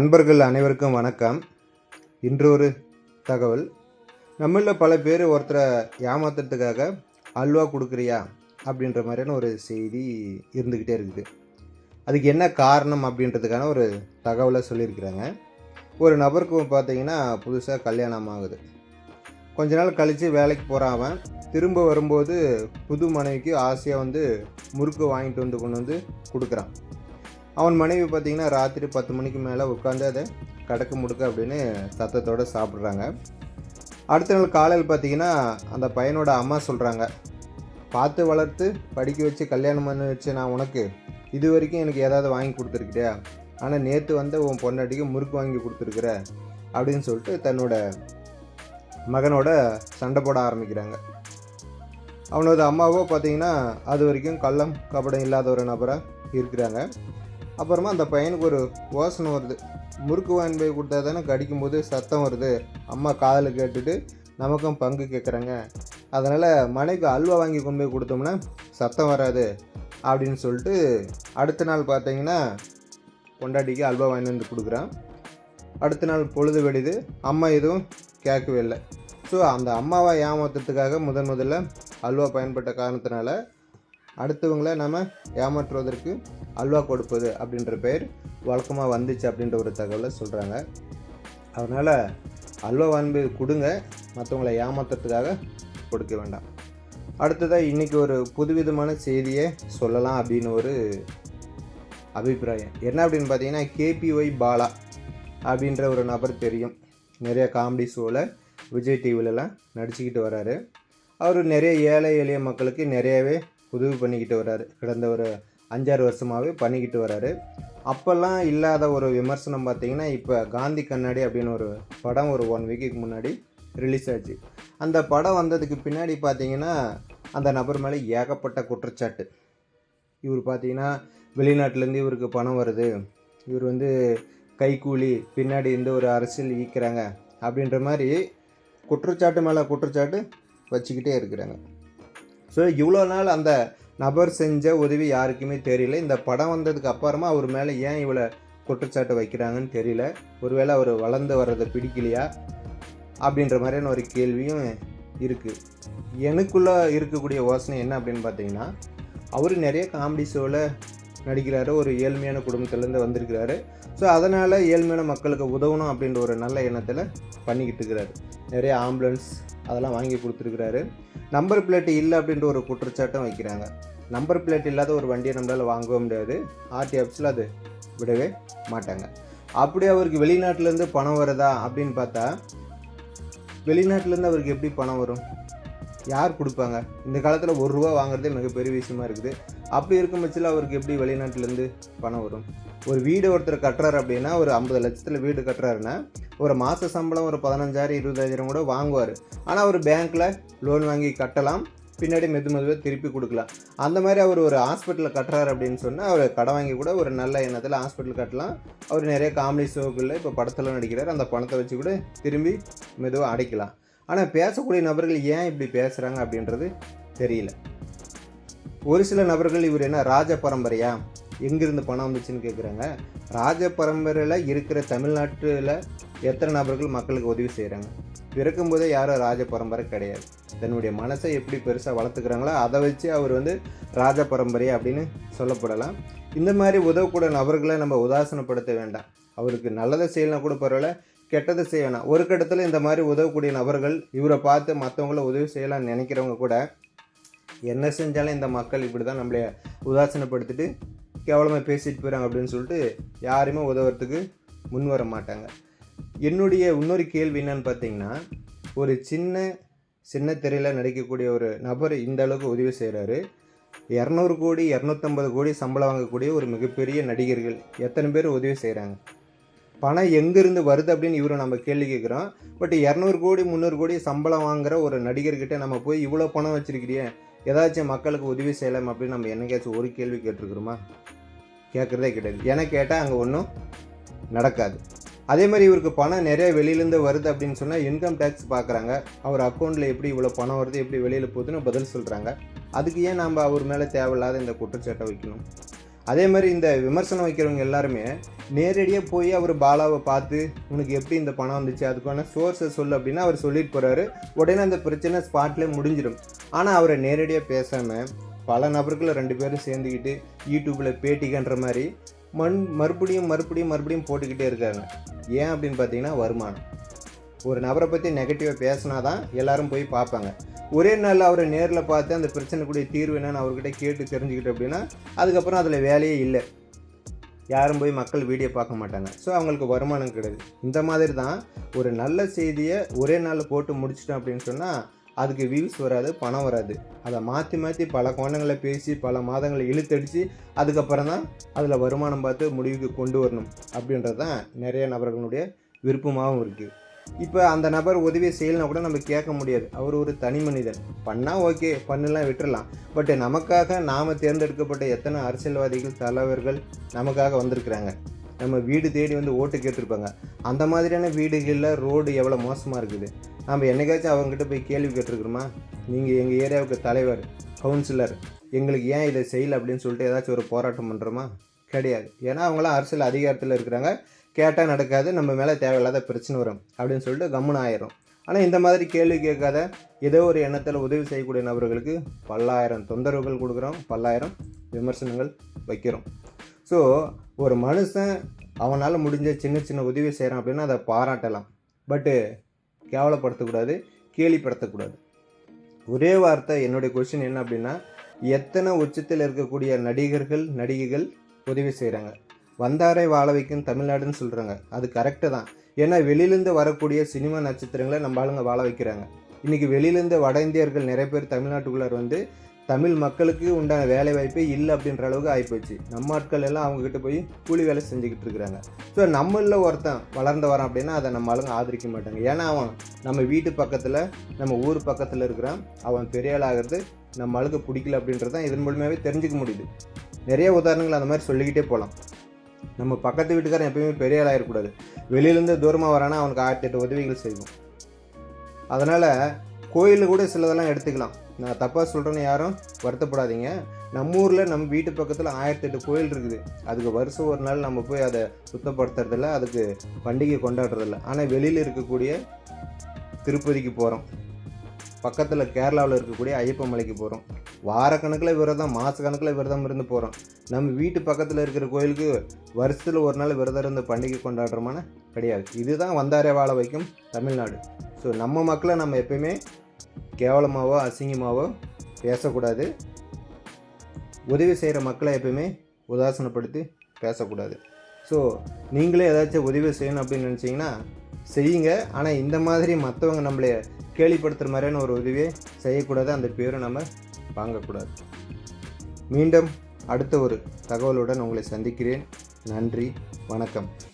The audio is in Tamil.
நண்பர்கள் அனைவருக்கும் வணக்கம். இன்று ஒரு தகவல். நம்மளில் பல பேர் ஒருத்தரை ஏமாத்துறதுக்காக அல்வா கொடுக்குறியா? அப்படின்ற மாதிரியான ஒரு செய்தி இருந்துக்கிட்டே இருக்குது. அதுக்கு என்ன காரணம் அப்படின்றதுக்கான ஒரு தகவலை சொல்லியிருக்கிறாங்க. ஒரு நபருக்கு பார்த்தீங்கன்னா புதுசாக கல்யாணம் ஆகுது. கொஞ்ச நாள் கழித்து வேலைக்கு போகிறான் திரும்ப வரும்போது புது மனைவிக்கு ஆசையாக வந்து முறுக்கு வாங்கிட்டு வந்து கொண்டு வந்து கொடுக்குறான். அவன் மனைவி பார்த்தீங்கன்னா ராத்திரி பத்து மணிக்கு மேலே உட்காந்து அதை கடக்கு முடுக்க அப்படின்னு சத்தத்தோடு சாப்பிட்றாங்க. அடுத்த நாள் காலையில் பார்த்தீங்கன்னா அந்த பையனோட அம்மா சொல்கிறாங்க பார்த்து வளர்த்து படிக்க வச்சு கல்யாணம் பண்ணி வச்சு நான் உனக்கு இது வரைக்கும் எனக்கு ஏதாவது வாங்கி கொடுத்துருக்கிட்டியா ஆனால் நேற்று வந்து உன் பொண்டாட்டிக்கு முறுக்கு வாங்கி கொடுத்துருக்குற அப்படின்னு சொல்லிட்டு தன்னோட மகனோட சண்டை போட ஆரம்பிக்கிறாங்க. அவனோட அம்மாவோ பார்த்தீங்கன்னா அது வரைக்கும் கள்ளம் கபடம் இல்லாத ஒரு நபராக இருக்கிறாங்க. அப்புறமா அந்த பையனுக்கு ஒரு யோசனை வருது. முறுக்கு வாங்கி போய் கொடுத்தா தானே கடிக்கும்போது சத்தம் வருது. அம்மா காதில் கேட்டுட்டு நமக்கும் பங்கு கேட்குறாங்க அதனால் மனைக்கு அல்வா வாங்கி கொண்டு போய் கொடுத்தோம்னா சத்தம் வராது அப்படின்னு சொல்லிட்டு அடுத்த நாள் பார்த்தீங்கன்னா பொண்டாட்டிக்கு அல்வா வாங்கி வந்து கொடுக்குறான். அடுத்த நாள் பொழுது வெடிது அம்மா எதுவும் கேட்கவே இல்லை. ஸோ அந்த அம்மாவை ஏமாத்துறதுக்காக முதன் முதல்ல அல்வா பயன்பட்ட காரணத்தினால அடுத்தவங்கள நம்ம ஏமாற்றுவதற்கு அல்வா கொடுப்பது அப்படின்ற பெயர் வழக்கமாக வந்துச்சு அப்படின்ற ஒரு தகவலை சொல்கிறாங்க அதனால் அல்வா வாங்கி கொடுங்க மற்றவங்களை ஏமாத்துறதுக்காக கொடுக்க வேண்டாம். அடுத்ததாக இன்றைக்கி ஒரு புதுவிதமான செய்தியை சொல்லலாம் அப்படின்னு ஒரு அபிப்பிராயம். என்ன அப்படின்னு பார்த்தீங்கன்னா கேபிஒய் பாலா அப்படின்ற ஒரு நபர் தெரியும். நிறைய காமெடி ஷோவில் விஜய் டிவிலலாம் நடிச்சுக்கிட்டு வராரு. அவர் நிறைய ஏழை எளிய மக்களுக்கு நிறையவே உதவி பண்ணிக்கிட்டு வராரு. கடந்த ஒரு அஞ்சாறு வருஷமாகவே பண்ணிக்கிட்டு வராரு. அப்போல்லாம் இல்லாத ஒரு விமர்சனம் பார்த்திங்கன்னா இப்போ காந்தி கண்ணாடி அப்படின்னு ஒரு படம் ஒரு ஒன் வீக்குக்கு முன்னாடி ரிலீஸ் ஆச்சு. அந்த படம் வந்ததுக்கு பின்னாடி பார்த்தீங்கன்னா அந்த நபர் மேலே ஏகப்பட்ட குற்றச்சாட்டு. இவர் பார்த்தீங்கன்னா வெளிநாட்டிலேருந்து இவருக்கு பணம் வருது. இவர் வந்து கைக்கூலி பின்னாடி இருந்து ஒரு அரசியல் ஈக்கிறாங்க அப்படின்ற மாதிரி குற்றச்சாட்டு மேலே குற்றச்சாட்டு வச்சுக்கிட்டே இருக்கிறாங்க. ஸோ இவ்வளோ நாள் அந்த நபர் செஞ்ச உதவி யாருக்குமே தெரியல. இந்த படம் வந்ததுக்கு அப்புறமா அவர் மேலே ஏன் இவ்வளோ குற்றச்சாட்டு வைக்கிறாங்கன்னு தெரியல. ஒருவேளை அவர் வளர்ந்து வர்றதை பிடிக்கலையா? அப்படின்ற மாதிரியான ஒரு கேள்வியும் இருக்குது எனக்குள்ளே இருக்கக்கூடிய யோசனை என்ன அப்படின்னு பார்த்தீங்கன்னா அவர் நிறைய காமெடி ஷோவில் நடிக்கிறாரு. ஒரு ஏழ்மையான குடும்பத்துலேருந்து வந்திருக்கிறாரு. ஸோ அதனால் ஏழ்மையான மக்களுக்கு உதவணும் அப்படின்ற ஒரு நல்ல எண்ணத்தில் பண்ணிக்கிட்டு இருக்கிறாரு. நிறைய ஆம்புலன்ஸ் அதெல்லாம் வாங்கி கொடுத்துருக்குறாரு. நம்பர் பிளேட் இல்லை அப்படின்ற ஒரு குற்றச்சாட்டும் வைக்கிறாங்க. நம்பர் பிளேட் இல்லாத ஒரு வண்டியை நம்மளால் வாங்கவும் முடியாது. ஆர்டி ஆஃபீஸில் அது விடவே மாட்டாங்க. அப்படி அவருக்கு வெளிநாட்டிலேருந்து பணம் வருதா அப்படின்னு பார்த்தா வெளிநாட்டிலேருந்து அவருக்கு எப்படி பணம் வரும்? யார் கொடுப்பாங்க? இந்த காலத்தில் ஒரு ரூபா வாங்குறதே மிகப்பெரிய விஷயமா இருக்குது. அப்படி இருக்கும் பட்சத்தில் அவருக்கு எப்படி வெளிநாட்டிலேருந்து பணம் வரும்? ஒரு வீடு ஒருத்தர் கட்டுறாரு அப்படின்னா ஒரு ஐம்பது லட்சத்தில் வீடு கட்டுறாருன்னா ஒரு மாத சம்பளம் ஒரு பதினஞ்சாயிரம் இருபதாயிரம் கூட வாங்குவார். ஆனால் அவர் பேங்க்கில் லோன் வாங்கி கட்டலாம் பின்னாடி மெது மெதுவாக திருப்பி கொடுக்கலாம். அந்த மாதிரி அவர் ஒரு ஹாஸ்பிட்டலில் கட்டுறாரு அப்படின்னு சொன்னால் அவர் கடை வாங்கி கூட ஒரு நல்ல எண்ணத்தில் ஹாஸ்பிட்டல் கட்டலாம். அவர் நிறைய காமெடி ஷோக்களில் இப்போ படத்தில் நடிக்கிறார். அந்த பணத்தை வச்சு கூட திரும்பி மெதுவாக அடைக்கலாம். ஆனால் பேசக்கூடிய நபர்கள் ஏன் இப்படி பேசுகிறாங்க அப்படின்றது தெரியல. ஒரு சில நபர்கள் இவர் என்ன ராஜ பரம்பரையா? எங்கேருந்து பணம் வந்துச்சுன்னு கேட்குறாங்க ராஜ பரம்பரையில் இருக்கிற தமிழ்நாட்டில் எத்தனை நபர்கள் மக்களுக்கு உதவி செய்கிறாங்க பிறக்கும்போதே யாரும் ராஜ பரம்பரை கிடையாது. தன்னுடைய மனசை எப்படி பெருசாக வளர்த்துக்கிறாங்களோ அதை வச்சு அவர் வந்து ராஜ பரம்பரை அப்படின்னு சொல்லப்படலாம். இந்த மாதிரி உதவக்கூடிய நபர்களை நம்ம உதாசனப்படுத்த வேண்டாம். அவருக்கு நல்லதை செய்யலாம் கூட பரவாயில்ல கெட்டதை செய்ய வேணாம். ஒரு கட்டத்தில் இந்த மாதிரி உதவக்கூடிய நபர்கள் இவரை பார்த்து மற்றவங்கள உதவி செய்யலாம்னு நினைக்கிறவங்க கூட என்ன செஞ்சாலும் இந்த மக்கள் இப்படி தான் நம்மளை உதாசனப்படுத்திட்டு கேவலமாக பேசிட்டு போயிறாங்க அப்படின்னு சொல்லிட்டு யாருமே உதவுறதுக்கு முன் வர மாட்டாங்க. என்னுடைய இன்னொரு கேள்வி என்னன்னு பார்த்தீங்கன்னா ஒரு சின்ன சின்ன திரையில் நடிக்கக்கூடிய ஒரு நபர் இந்த அளவுக்கு உதவி செய்கிறாரு இரநூறு கோடி இரநூத்தம்பது கோடி சம்பளம் வாங்கக்கூடிய ஒரு மிகப்பெரிய நடிகர்கள் எத்தனை பேர் உதவி செய்கிறாங்க பணம் எங்கேருந்து வருது அப்படின்னு இவரை நம்ம கேள்வி கேட்குறோம் பட் இரநூறு கோடி முந்நூறு கோடி சம்பளம் வாங்குற ஒரு நடிகர்கிட்ட நம்ம போய் இவ்வளோ பணம் வச்சுருக்கிறியே ஏதாச்சும் மக்களுக்கு உதவி செய்யலாம் அப்படின்னு நம்ம என்னைக்காச்சும் ஒரு கேள்வி கேட்டிருக்கிறோமா? கேட்குறதே கிடையாது. ஏன்னா கேட்டால் அங்கே ஒன்றும் நடக்காது. அதே மாதிரி இவருக்கு பணம் நிறைய வெளியிலேருந்து வருது அப்படின்னு சொன்னால் இன்கம் டேக்ஸ் பார்க்குறாங்க அவர் அக்கௌண்ட்டில் எப்படி இவ்வளோ பணம் வருது எப்படி வெளியில் போகுதுன்னு பதில் சொல்கிறாங்க அதுக்கு ஏன் நம்ம அவர் மேலே தேவையில்லாத இந்த குற்றச்சாட்டை வைக்கணும்? அதே மாதிரி இந்த விமர்சனம் வைக்கிறவங்க எல்லாருமே நேரடியாக போய் அவர் பாலாவை பார்த்து உனக்கு எப்படி இந்த பணம் வந்துச்சு? அதுக்கான சோர்ஸை சொல்லு அப்படின்னா அவர் சொல்லிட்டு போகிறாரு உடனே அந்த பிரச்சனை ஸ்பாட்லேயே முடிஞ்சிடும். ஆனால் அவரை நேரடியாக பேசாமல் பல நபர்களை ரெண்டு பேரும் சேர்ந்துக்கிட்டு யூடியூப்பில் பேட்டிக்கன்ற மாதிரி மண் மறுபடியும் மறுபடியும் மறுபடியும் போட்டுக்கிட்டே இருக்காங்க. ஏன் அப்படின்னு பார்த்தீங்கன்னா வருமானம். ஒரு நபரை பற்றி நெகட்டிவாக பேசினா தான் எல்லாரும் போய் பார்ப்பாங்க. ஒரே நாளில் அவரை நேரில் பார்த்து அந்த பிரச்சனைக்குரிய தீர்வு என்னன்னு அவர்கிட்ட கேட்டு தெரிஞ்சுக்கிட்டு அப்படின்னா அதுக்கப்புறம் அதில் வேலையே இல்லை. யாரும் போய் மக்கள் வீடியோ பார்க்க மாட்டாங்க. ஸோ அவங்களுக்கு வருமானம் கிடையாது. இந்த மாதிரி தான் ஒரு நல்ல செய்தியை ஒரே நாளில் போட்டு முடிச்சிட்டோம் அப்படின்னு சொன்னால் அதுக்கு வியூஸ் வராது பணம் வராது. அதை மாற்றி மாற்றி பல கோணங்களை பேசி பல மாதங்களை இழுத்தடித்து அதுக்கப்புறம் தான் அதில் வருமானம் பார்த்து முடிவுக்கு கொண்டு வரணும் அப்படின்றது தான் நிறைய நபர்களுடைய விருப்பமாகவும் இருக்குது இப்போ அந்த நபர் உதவி செய்யலைனா கூட நம்ம கேட்க முடியாது. அவர் ஒரு தனி மனிதன். பண்ணால் ஓகே பண்ணலாம் விட்டுறலாம். பட் நமக்காக நாம் தேர்ந்தெடுக்கப்பட்ட எத்தனை அரசியல்வாதிகள் தலைவர்கள் நமக்காக வந்திருக்கிறாங்க? நம்ம வீடு தேடி வந்து ஓட்டு கேட்டிருப்பாங்க. அந்த மாதிரியான வீடுகளில் ரோடு எவ்வளோ மோசமாக இருக்குது? நம்ம என்னைக்காச்சும் அவங்ககிட்ட போய் கேள்வி கேட்டிருக்கிறோமா? நீங்கள் எங்கள் ஏரியாவுக்கு தலைவர் கவுன்சிலர் எங்களுக்கு ஏன் இதை செய்யலை அப்படின்னு சொல்லிட்டு ஏதாச்சும் ஒரு போராட்டம் பண்ணுறோமா கிடையாது. ஏன்னா அவங்களாம் அரசியல் அதிகாரத்தில் இருக்கிறாங்க. கேட்டால் நடக்காது நம்ம மேலே தேவையில்லாத பிரச்சனை வரும் அப்படின்னு சொல்லிட்டு கம்முன்னு ஆயிரும் ஆனால் இந்த மாதிரி கேள்வி கேட்காத ஏதோ ஒரு எண்ணத்தில் உதவி செய்யக்கூடிய நபர்களுக்கு பல்லாயிரம் தொந்தரவுகள் கொடுக்குறோம் பல்லாயிரம் விமர்சனங்கள் வைக்கிறோம். ஸோ ஒரு மனுஷன் அவனால் முடிஞ்ச சின்ன சின்ன உதவி செய்கிறான் அப்படின்னா அதை பாராட்டலாம். பட்டு கேவலப்படுத்தக்கூடாது கேலிப்படுத்தக்கூடாது. ஒரே வார்த்தை என்னுடைய கொஷின் என்ன அப்படின்னா எத்தனை உச்சத்தில் இருக்கக்கூடிய நடிகர்கள் நடிகைகள் உதவி செய்கிறாங்க வந்தாரை வாழ வைக்கும் தமிழ்நாடுன்னு சொல்கிறாங்க அது கரெக்டு தான். ஏன்னா வெளியிலேருந்து வரக்கூடிய சினிமா நட்சத்திரங்களை நம்ம ஆளுங்க வாழ வைக்கிறாங்க. இன்றைக்கி வெளியிலேருந்து வட இந்தியர்கள் நிறைய பேர் தமிழ்நாட்டுக்குள்ளார் வந்து தமிழ் மக்களுக்கு உண்டான வேலை வாய்ப்பே இல்லை அப்படின்ற அளவுக்கு ஆகிப்போச்சு நம்ம ஆட்கள் எல்லாம் அவங்கக்கிட்ட போய் கூலி வேலை செஞ்சுக்கிட்டு இருக்கிறாங்க. ஸோ நம்மளில் ஒருத்தன் வளர்ந்து வரான் அப்படின்னா அதை நம்ம ஆளுங்க ஆதரிக்க மாட்டாங்க. ஏன்னா அவன் நம்ம வீட்டு பக்கத்தில் நம்ம ஊர் பக்கத்தில் இருக்கிறான். அவன் பெரிய ஆளாகிறது நம்ம ஆளுக்கு பிடிக்கல அப்படின்றது தான் இதன் மூலமாகவே தெரிஞ்சுக்க முடியுது. நிறைய உதாரணங்கள் அந்த மாதிரி சொல்லிக்கிட்டே போகலாம் நம்ம பக்கத்து வீட்டுக்காரன் எப்பயுமே பெரிய ஆளாக இருக்கக்கூடாது வெளியிலேருந்து தூரமாக வரானா அவனுக்கு ஆயிரத்தி எட்டு உதவிகள் செய்வோம். அதனால் கோயிலில் கூட சிலதெல்லாம் எடுத்துக்கலாம். நான் தப்பாக சொல்கிறேன்னு யாரும் வருத்தப்படாதீங்க. நம்ம ஊரில் நம்ம வீட்டு பக்கத்தில் ஆயிரத்தி எட்டு கோயில் இருக்குது. அதுக்கு வருஷம் ஒரு நாள் நம்ம போய் அதை சுத்தப்படுத்துறதில்ல அதுக்கு பண்டிகை கொண்டாடுறதில்ல. ஆனால் வெளியில் இருக்கக்கூடிய திருப்பதிக்கு போகிறோம் பக்கத்தில் கேரளாவில் இருக்கக்கூடிய ஐயப்ப மலைக்கு போகிறோம் வாரக்கணக்கில் விரதம் மாதக்கணக்கில் விரதம் இருந்து போகிறோம் நம்ம வீட்டு பக்கத்தில் இருக்கிற கோயிலுக்கு வருஷத்தில் ஒரு நாள் விரதம் இருந்து பண்டிகை கொண்டாடுறோமான கிடையாது. இதுதான் வந்தாரே வாழ வைக்கும் தமிழ்நாடு. ஸோ நம்ம மக்களை நம்ம எப்பயுமே கேவலமாகவோ அசிங்கமாகவோ பேசக்கூடாது. உதவி செய்கிற மக்களை எப்பயுமே உதாசனப்படுத்தி பேசக்கூடாது. ஸோ நீங்களே ஏதாச்சும் உதவி செய்யணும் அப்படின்னு நினச்சிங்கன்னா செய்யுங்க. ஆனால் இந்த மாதிரி மற்றவங்க நம்மளை கேள்விப்படுத்துகிற மாதிரியான ஒரு உதவியை செய்யக்கூடாது. அந்த பேரும் நம்ம வாங்கக்கூடாது. மீண்டும் அடுத்த ஒரு தகவலுடன் உங்களை சந்திக்கிறேன். நன்றி வணக்கம்.